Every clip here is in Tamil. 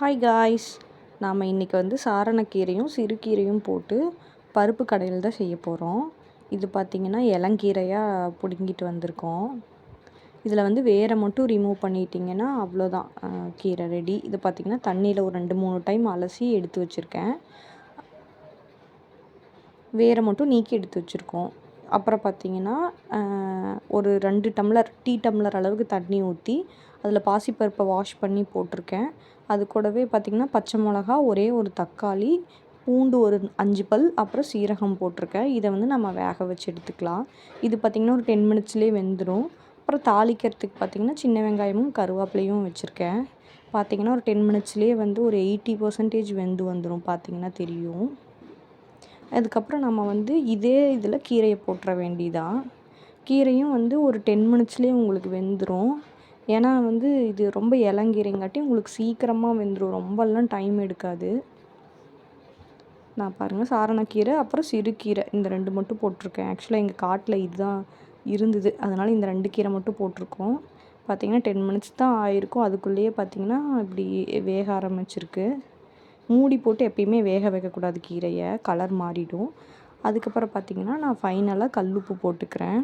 ஹாய் காய்ஸ் நாம் இன்றைக்கி வந்து சாரணக்கீரையும் சிறுகீரையும் போட்டு பருப்பு கடையில் தான் செய்ய போகிறோம் இது பார்த்திங்கன்னா இளங்கீரையாக பிடுங்கிட்டு வந்திருக்கோம். இதில் வந்து வேரை மட்டும் ரிமூவ் பண்ணிட்டிங்கன்னா அவ்வளோதான் கீரை ரெடி இது பார்த்திங்கன்னா தண்ணியில் ஒரு ரெண்டு மூணு டைம் அலசி எடுத்து வச்சுருக்கேன். வேரை மட்டும் நீக்கி எடுத்து வச்சுருக்கோம். அப்புறம் பார்த்திங்கன்னா ஒரு ரெண்டு டம்ளர் டீ டம்ளர் அளவுக்கு தண்ணி ஊற்றி அதில் பாசிப்பருப்பை வாஷ் பண்ணி போட்டிருக்கேன். அது கூடவே பார்த்திங்கன்னா பச்சை மிளகா ஒரே ஒரு தக்காளி பூண்டு ஒரு அஞ்சு பல் அப்புறம் சீரகம் போட்டிருக்கேன். இதை வந்து நம்ம வேக வச்சு எடுத்துக்கலாம். இது பார்த்திங்கன்னா ஒரு டென் மினிட்ஸ்லேயே வெந்துடும் அப்புறம் தாளிக்கிறதுக்கு பார்த்திங்கன்னா சின்ன வெங்காயமும் கருவேப்பிலையும் வச்சுருக்கேன். பார்த்திங்கன்னா ஒரு டென் மினிட்ஸ்லேயே வந்து ஒரு எயிட்டி பர்சன்டேஜ் வெந்து வந்துடும் பார்த்திங்கன்னா தெரியும். அதுக்கப்புறம் நம்ம வந்து இதே இதில் கீரையை போட்டுற வேண்டிதான். கீரையும் வந்து ஒரு டென் மினிட்ஸ்லேயே உங்களுக்கு வெந்துடும் ஏன்னா வந்து இது ரொம்ப இளங்கீரைங்காட்டி உங்களுக்கு சீக்கிரமாக வெந்துடும் ரொம்பலாம் டைம் எடுக்காது. நான் பாருங்கள் சாரணக்கீரை அப்புறம் சிறுகீரை இந்த ரெண்டு மட்டும் போட்டிருக்கேன். ஆக்சுவலாக எங்கள் காட்டில் இதுதான் இருந்தது. அதனால் இந்த ரெண்டு கீரை மட்டும் போட்டிருக்கோம். பார்த்திங்கன்னா டென் மினிட்ஸ் தான் ஆயிருக்கும். அதுக்குள்ளேயே பார்த்திங்கன்னா இப்படி வேக ஆரம்பிச்சிருக்கு. மூடி போட்டு எப்பயுமே வேக வைக்கக்கூடாது கீரையை. கலர் மாறிடும். அதுக்கப்புறம் பார்த்திங்கன்னா நான் ஃபைனலாக கல்லுப்பு போட்டுக்கிறேன்.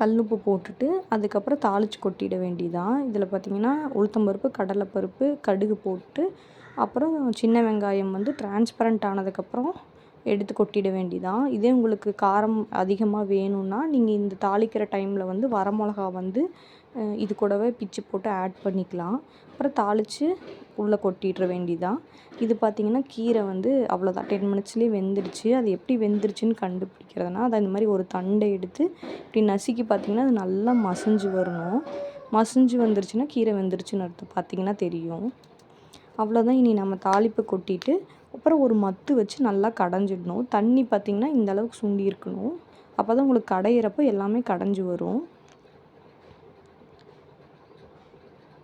கல்லுப்பு போட்டுட்டு அதுக்கப்புறம் தாளித்து கொட்டிட வேண்டியதான் இதில் பார்த்திங்கன்னா உளுத்தம்பருப்பு கடலைப்பருப்பு கடுகு போட்டு அப்புறம் சின்ன வெங்காயம் வந்து டிரான்ஸ்பரண்ட் ஆனதுக்கப்புறம் எடுத்து கொட்டிட வேண்டிதான். இதே உங்களுக்கு காரம் அதிகமாக வேணும்னா நீங்கள் இந்த தாளிக்கிற டைமில் வந்து வரமிளகா வந்து இது கூடவே பிச்சு போட்டு ஆட் பண்ணிக்கலாம். அப்புறம் தாளித்து உள்ளே கொட்டிடுற வேண்டிதான். இது பார்த்திங்கன்னா கீரை வந்து அவ்வளோதான் டென் மினிட்ஸ்லேயே வெந்துடுச்சு. அது எப்படி வெந்துருச்சுன்னு கண்டுபிடிக்கிறதுனா அதை இந்த மாதிரி ஒரு தண்டை எடுத்து இப்படி நசுக்கி பார்த்திங்கன்னா அது நல்லா மசிஞ்சு வரணும். மசிஞ்சு வந்துருச்சுன்னா கீரை வெந்துருச்சுன்னு அர்த்தம். பார்த்திங்கன்னா தெரியும். அவ்வளோதான் இனி நம்ம தாளிப்பு கொட்டிட்டு அப்புறம் ஒரு மத்து வச்சு நல்லா கடைஞ்சிடணும். தண்ணி பார்த்திங்கன்னா இந்த அளவுக்கு சுண்டி இருக்கணும். அப்போ தான் உங்களுக்கு கடையிறப்போ எல்லாமே கடைஞ்சி வரும்.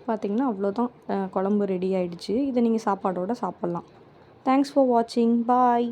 பார்த்திங்கன்னா அவ்வளோதான். குழம்பு ரெடி ஆகிடுச்சு இதை நீங்கள் சாப்பாடோடு சாப்பிட்லாம். தேங்க்ஸ் ஃபார் வாட்சிங் பாய்